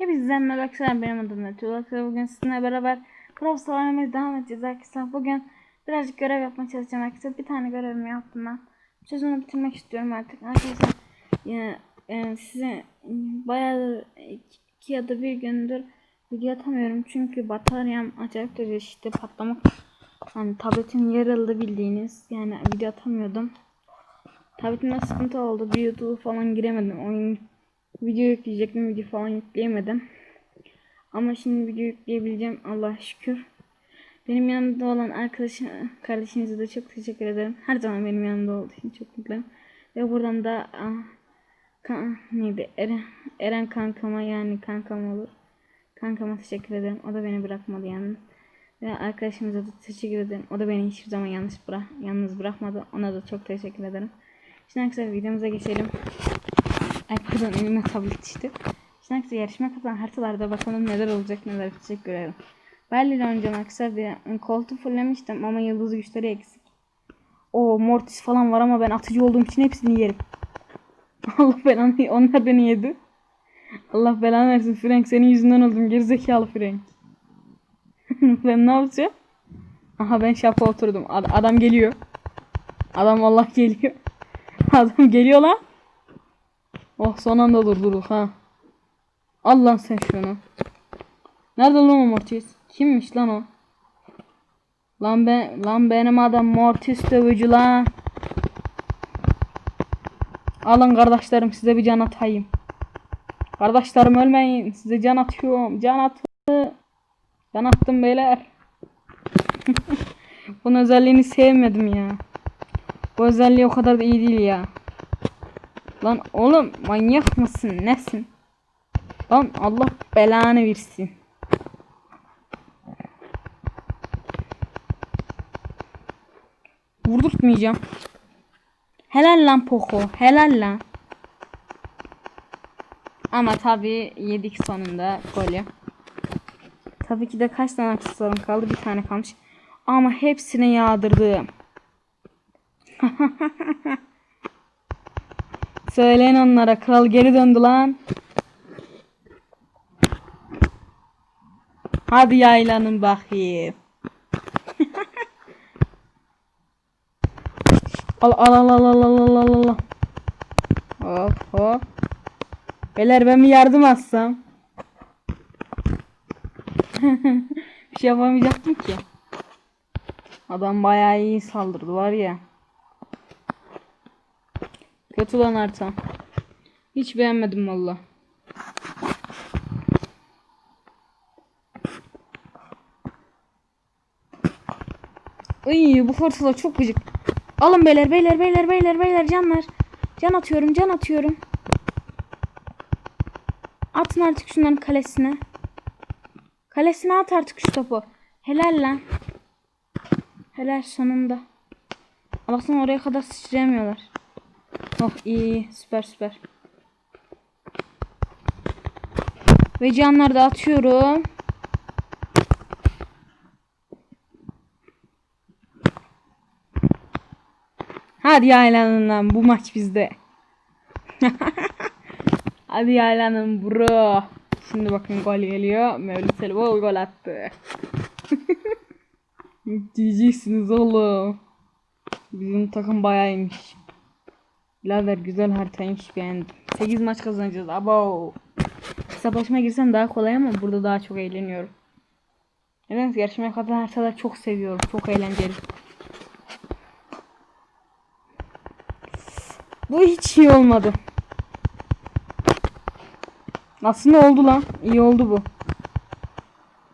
Hepinize merhaba arkadaşlar benim adım Mete Ulaklı. Bugün sizinle beraber Profesör oynamaya devam edeceğiz arkadaşlar. Bugün birazcık görev yapmaya çalışacağım arkadaşlar. Bir tane görevimi yaptım ben. Sezonu bitirmek istiyorum artık. Arkadaşlar ya, e, size bayağı iki ya da bir gündür video atamıyorum. Çünkü bataryam acayip derece işte patlamak. Hani tabletim yarıldı bildiğiniz. Yani video atamıyordum. Tabletimde sıkıntı oldu. Bir YouTube falan giremedim. Oyun video yükleyecektim. Video falan yükleyemedim. Ama şimdi video yükleyebileceğim. Allah şükür. Benim yanımda olan arkadaşım, kardeşinize de çok teşekkür ederim. Her zaman benim yanımda olduğu için çok mutluyum. Ve buradan da ah, kan, neydi? Eren, Eren kankama yani kankam olur. Kankama teşekkür ederim. O da beni bırakmadı yalnız. Ve arkadaşımıza da teşekkür ederim. O da beni hiçbir zaman yanlış bırak yalnız bırakmadı. Ona da çok teşekkür ederim. Şimdi arkadaşlar videomuza geçelim. Ay pardon elime tablet işte. Arkadaşlar yarışma kazanan haritalarda bakalım neler olacak neler bitecek görelim. Berlin'le oynayacağım arkadaşlar bir koltuğu fullemiştim ama yıldız güçleri eksik. O mortis falan var ama ben atıcı olduğum için hepsini yerim. Allah belanı onlar beni yedi. Allah belanı versin Frank senin yüzünden oldum gerizekalı Frank. ben ne yapacağım? Aha ben şapa oturdum. Ad- adam geliyor. Adam Allah geliyor. Adam geliyor lan. Oh son anda durdurduk ha. Al lan sen şunu. Nerede lan o Mortis? Kimmiş lan o? Lan ben lan benim adam Mortis dövücü lan. Alın kardeşlerim size bir can atayım. Kardeşlerim ölmeyin. Size can atıyorum. Can attı. Can attım beyler. Bunun özelliğini sevmedim ya. Bu özelliği o kadar da iyi değil ya. Lan oğlum manyak mısın? Nesin? Lan Allah belanı versin. Vurdurtmayacağım. Helal lan Poco. Helal lan. Ama tabii yedik sonunda golü. Tabii ki de kaç tane aksesuarım kaldı? Bir tane kalmış. Ama hepsini yağdırdım. Söyleyin onlara kral geri döndü lan. Hadi yaylanın bakayım. al al al al al al al al. Hop hop. Beyler ben bir yardım atsam. bir şey yapamayacaktım ki. Adam bayağı iyi saldırdı var ya. Kötü lan harita. Hiç beğenmedim valla. Iy bu haritalar çok gıcık. Alın beyler beyler beyler beyler beyler canlar. Can atıyorum can atıyorum. Atın artık şunların kalesine. Kalesine at artık şu topu. Helal lan. Helal sonunda. Allah'tan oraya kadar sıçrayamıyorlar. Oh iyi, süper süper. Ve canları da atıyorum. Hadi yaylanın lan bu maç bizde. Hadi yaylanın bro. Şimdi bakın gol geliyor. Mevlüt Elbol gol attı. Diyeceksiniz oğlum. Bizim takım bayağı iyiymiş. Birader güzel haritaymış beğendim. 8 maç kazanacağız. Abo. Hesaplaşmaya girsem daha kolay ama burada daha çok eğleniyorum. Neden yarışmaya katılan haritaları çok seviyorum. Çok eğlenceli. Bu hiç iyi olmadı. Aslında oldu lan. İyi oldu bu.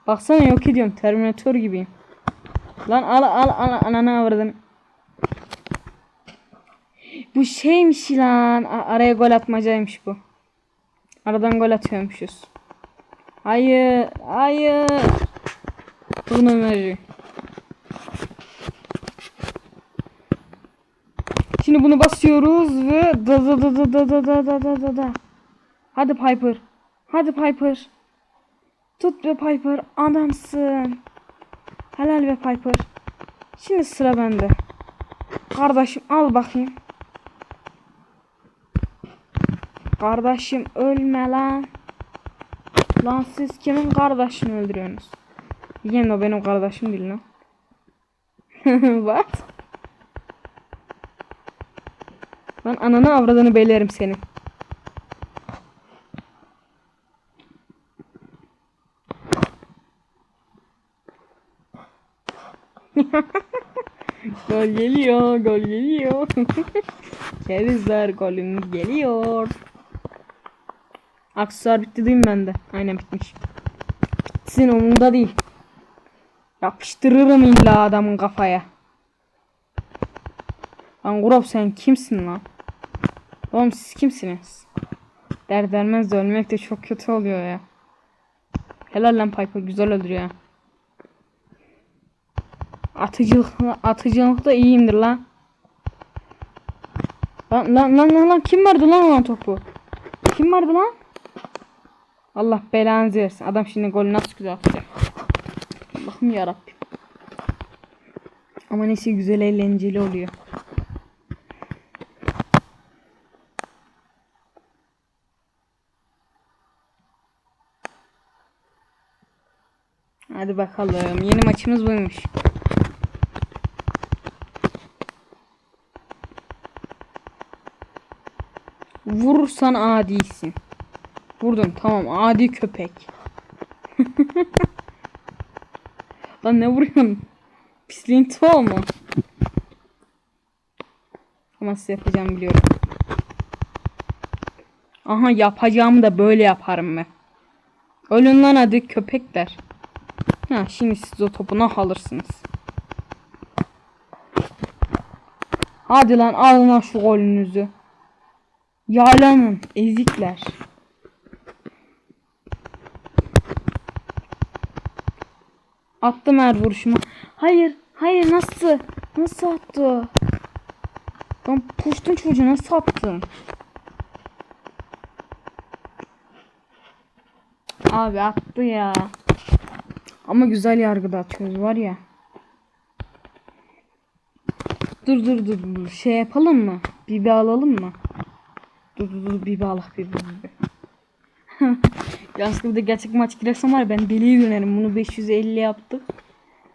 Baksana yok ediyorum. Terminator gibiyim. Lan al al al ananı avradın. Bu şeymiş lan. Araya gol atmacaymış bu. Aradan gol atıyormuşuz. Hayır, hayır. Bunu Ömer'i. Şimdi bunu basıyoruz ve da da da da da da da da da da. Hadi Piper. Hadi Piper. Tut be Piper. Adamsın. Helal be Piper. Şimdi sıra bende. Kardeşim al bakayım. Kardeşim ölme lan. Lan siz kimin kardeşini öldürüyorsunuz? Yine o benim kardeşim değil lan. What? Lan ananı avradını beylerim senin. gol geliyor, gol geliyor. Kerizler golümüz geliyor. Aksesuar bitti değil mi bende? Aynen bitmiş. Bitsin umurumda değil. Yapıştırırım illa adamın kafaya. Lan Grop sen kimsin lan? Oğlum siz kimsiniz? Dert vermez de ölmek de çok kötü oluyor ya. Helal lan Piper güzel öldürüyor. ha. Atıcılık, atıcılıkta iyiyimdir lan. Lan lan lan lan, lan kim verdi lan ona topu? Kim verdi lan? Allah belanızı versin. Adam şimdi golü nasıl güzel atacak. Allah'ım yarabbim. Ama neyse güzel eğlenceli oluyor. Hadi bakalım. Yeni maçımız buymuş. Vurursan adisin. Vurdum tamam adi köpek. Lan ne vuruyorsun? Pisliğin tuğ mu? Ama size yapacağım biliyorum. Aha yapacağımı da böyle yaparım ben. Ölün lan hadi köpekler. Ha şimdi siz o topu alırsınız. Hadi lan alın şu golünüzü. Yalanın ezikler. Attım her vuruşumu. Hayır, hayır nasıl? Nasıl attı? Lan puştun çocuğu nasıl attın? Abi attı ya. Ama güzel yargıda atıyoruz var ya. Dur dur dur dur. Şey yapalım mı? Bibi alalım mı? Dur dur dur bibi al bibi bibi. Yanlışlıkla bir gerçek maç girersem var ya ben deliye dönerim. Bunu 550 yaptık.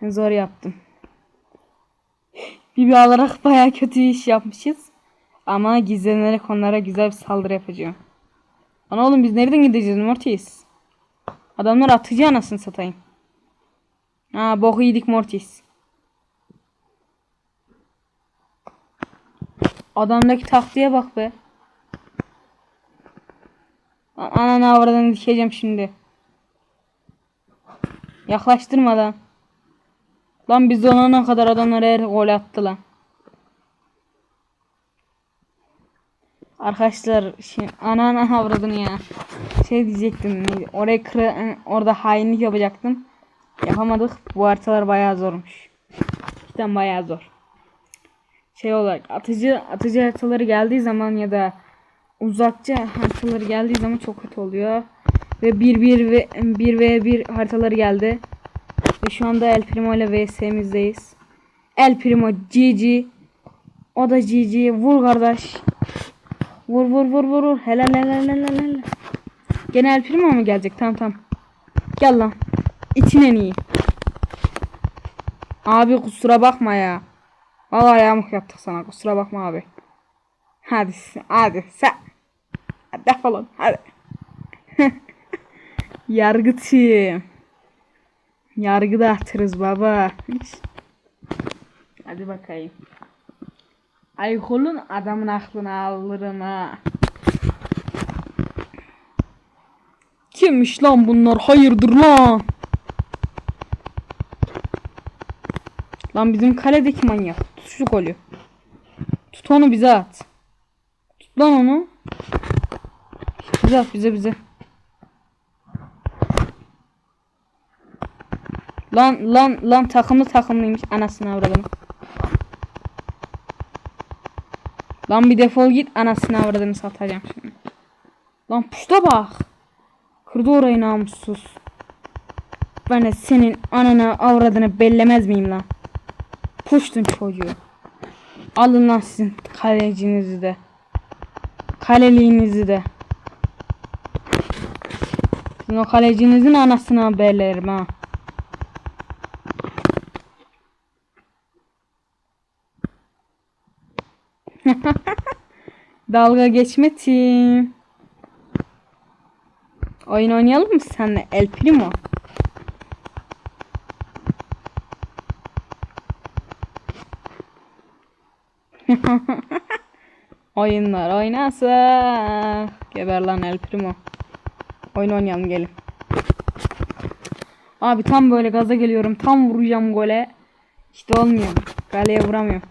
Zor yaptım. Bibi alarak baya kötü iş yapmışız. Ama gizlenerek onlara güzel bir saldırı yapacağım. Ana oğlum biz nereden gideceğiz Mortis? Adamlar atıcı anasını satayım. Ha boku yedik Mortis. Adamdaki taktiğe bak be. Ananı avradan dikeceğim şimdi. Yaklaştırmadan. Lan biz olana kadar adamlar her gol attı lan. Arkadaşlar şey, ananı avradını ya. Şey diyecektim. neydi? Oraya kıra, orada hainlik yapacaktım. Yapamadık. Bu haritalar bayağı zormuş. Cidden bayağı zor. Şey olarak atıcı atıcı haritaları geldiği zaman ya da uzakça haritaları geldiği zaman çok kötü oluyor. Ve 1 1 ve 1 ve 1 haritaları geldi. Ve şu anda El Primo ile VS'mizdeyiz. El Primo GG. O da GG. Vur kardeş. Vur vur vur vur vur. Helal helal helal helal. Gene El Primo mu gelecek? Tamam tamam. Gel lan. İçin en iyi. Abi kusura bakma ya. Vallahi yamuk yaptık sana. Kusura bakma abi. Hadi hadi sen. Hadi defolun hadi. Yargıtım. Yargı dağıtırız baba. Hadi bakayım. Aykolun adamın aklını alırım ha. Kimmiş lan bunlar? Hayırdır lan? Lan bizim kaledeki manyak. Tut şu golü. Tut onu bize at. Tut lan onu. Bize at bize bize. Lan lan lan takımlı takımlıymış anasını avradım. Lan bir defol git anasını avradını satacağım şimdi. Lan puşta bak. Kırdı orayı namussuz. Ben de senin ananı avradını bellemez miyim lan? Puştun çocuğu. Alın lan sizin kalecinizi de. Kaleliğinizi de. Sizin o kalecinizin anasını haberlerim ha. Dalga geçme team. Oyun oynayalım mı senle? El Primo. Oyunlar oynasak. Geber lan El Primo. Oyun oynayalım gelin. Abi tam böyle gaza geliyorum. Tam vuracağım gole. İşte olmuyor. Kaleye vuramıyorum.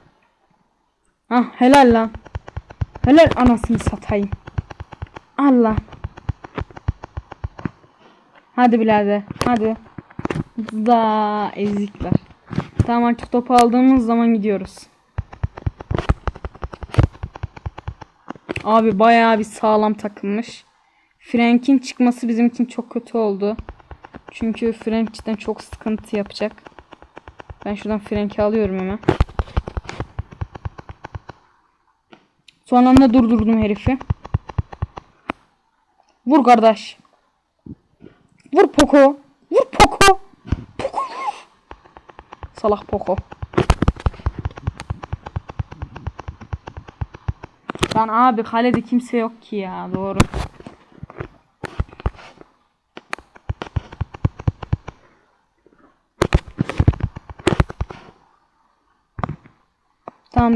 Ah helal lan. Helal anasını satayım. Allah. Hadi birader. Hadi. Da ezikler. Tamam artık topu aldığımız zaman gidiyoruz. Abi bayağı bir sağlam takılmış. Frank'in çıkması bizim için çok kötü oldu. Çünkü Frank cidden çok sıkıntı yapacak. Ben şuradan Frank'i alıyorum hemen. Son anda durdurdum herifi. Vur kardeş. Vur Poco. Vur Poco. Poco. Salak Poco. Lan abi kalede kimse yok ki ya doğru.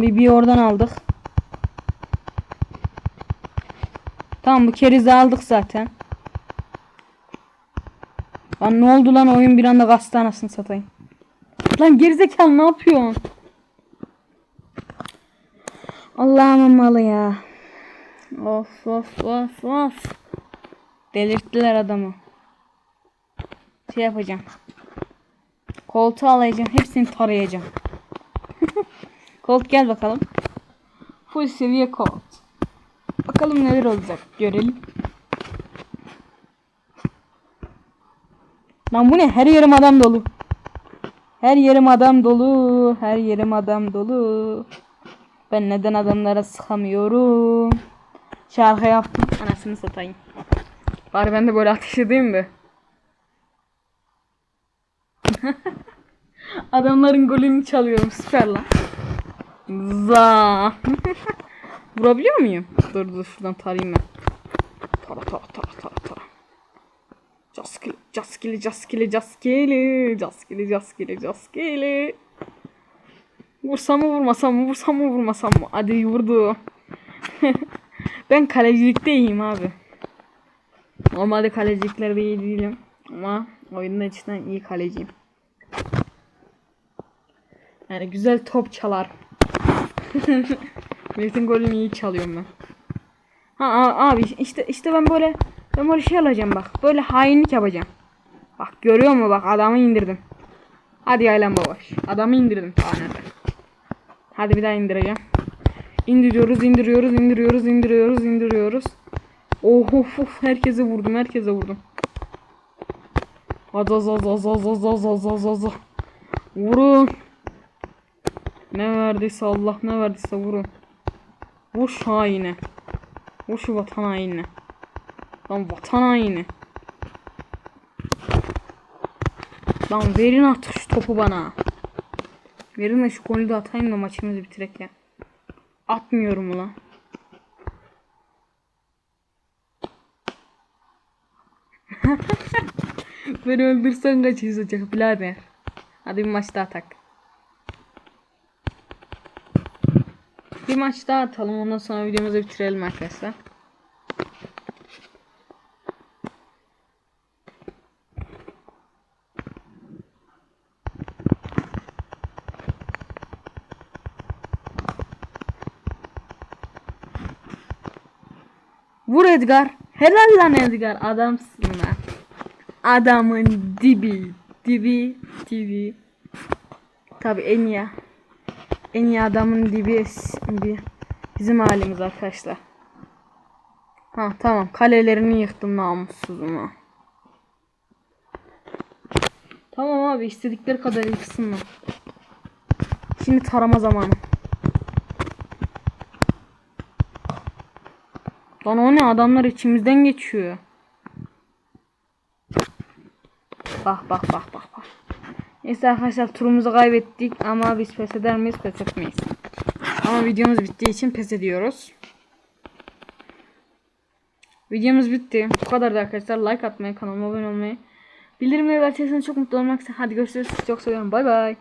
Bir, bir oradan aldık. Tamam bu kerizi aldık zaten. Lan ne oldu lan oyun bir anda kastı anasını satayım. Lan gerizekalı ne yapıyorsun? Allah'ım malı ya. Of of of of. Delirttiler adamı. Şey yapacağım. Koltuğu alacağım. Hepsini tarayacağım. Colt gel bakalım. Full seviye Colt. Bakalım neler olacak. Görelim. Lan bu ne? Her yerim adam dolu. Her yerim adam dolu. Her yerim adam dolu. Ben neden adamlara sıkamıyorum? Şarkı yaptım. Anasını satayım. Bari ben de böyle ateş edeyim de. Adamların golünü çalıyorum. Süper lan. Za. Vurabiliyor muyum? Dur dur şuradan tarayayım ben. Tara tara tara tara tara. Caskili, caskili, caskili, caskili, caskili, caskili, caskili. Vursam mı vurmasam mı, vursam mı vurmasam mı? Hadi vurdu. ben kalecilikte iyiyim abi. Normalde kaleciliklerde iyi değilim. Ama oyunda içten iyi kaleciyim. Yani güzel top çalar. Metin golünü iyi çalıyorum ben. Ha abi işte işte ben böyle ben böyle şey alacağım bak. Böyle hainlik yapacağım. Bak görüyor musun bak adamı indirdim. Hadi yaylan babaş. Adamı indirdim. Aa nerede? Hadi bir daha indireceğim. İndiriyoruz, indiriyoruz, indiriyoruz, indiriyoruz, indiriyoruz. Oh of of herkese vurdum, herkese vurdum. Az az az az az az az az az az. Vurun. Ne verdiyse Allah ne verdiyse vurun. Vur şu haine. Vur şu vatan haine. Lan vatan haini. Lan verin artık şu topu bana. Verin de şu golü de atayım da maçımızı bitirek ya. Atmıyorum ulan. Beni öldürsen kaç izleyecek birader. Hadi bir maç daha tak. Bir maç daha atalım ondan sonra videomuzu bitirelim arkadaşlar. Vur Edgar. Helal lan Edgar. Adamsın lan. Adamın dibi. Dibi. Dibi. Tabi en iyi. En iyi adamın dibi. Bizim halimiz arkadaşlar. Ha tamam. Kalelerini yıktım namussuzum ha. Tamam abi istedikleri kadar yıksınlar. Şimdi tarama zamanı. Lan o ne adamlar içimizden geçiyor. Bak bak bak bak. Neyse arkadaşlar turumuzu kaybettik ama biz pes eder miyiz? Pes etmeyiz. Ama videomuz bittiği için pes ediyoruz. Videomuz bitti. Bu kadar da arkadaşlar. Like atmayı, kanalıma abone olmayı, bildirimleri açarsanız çok mutlu olmak Hadi görüşürüz. Çok seviyorum. Bay bay.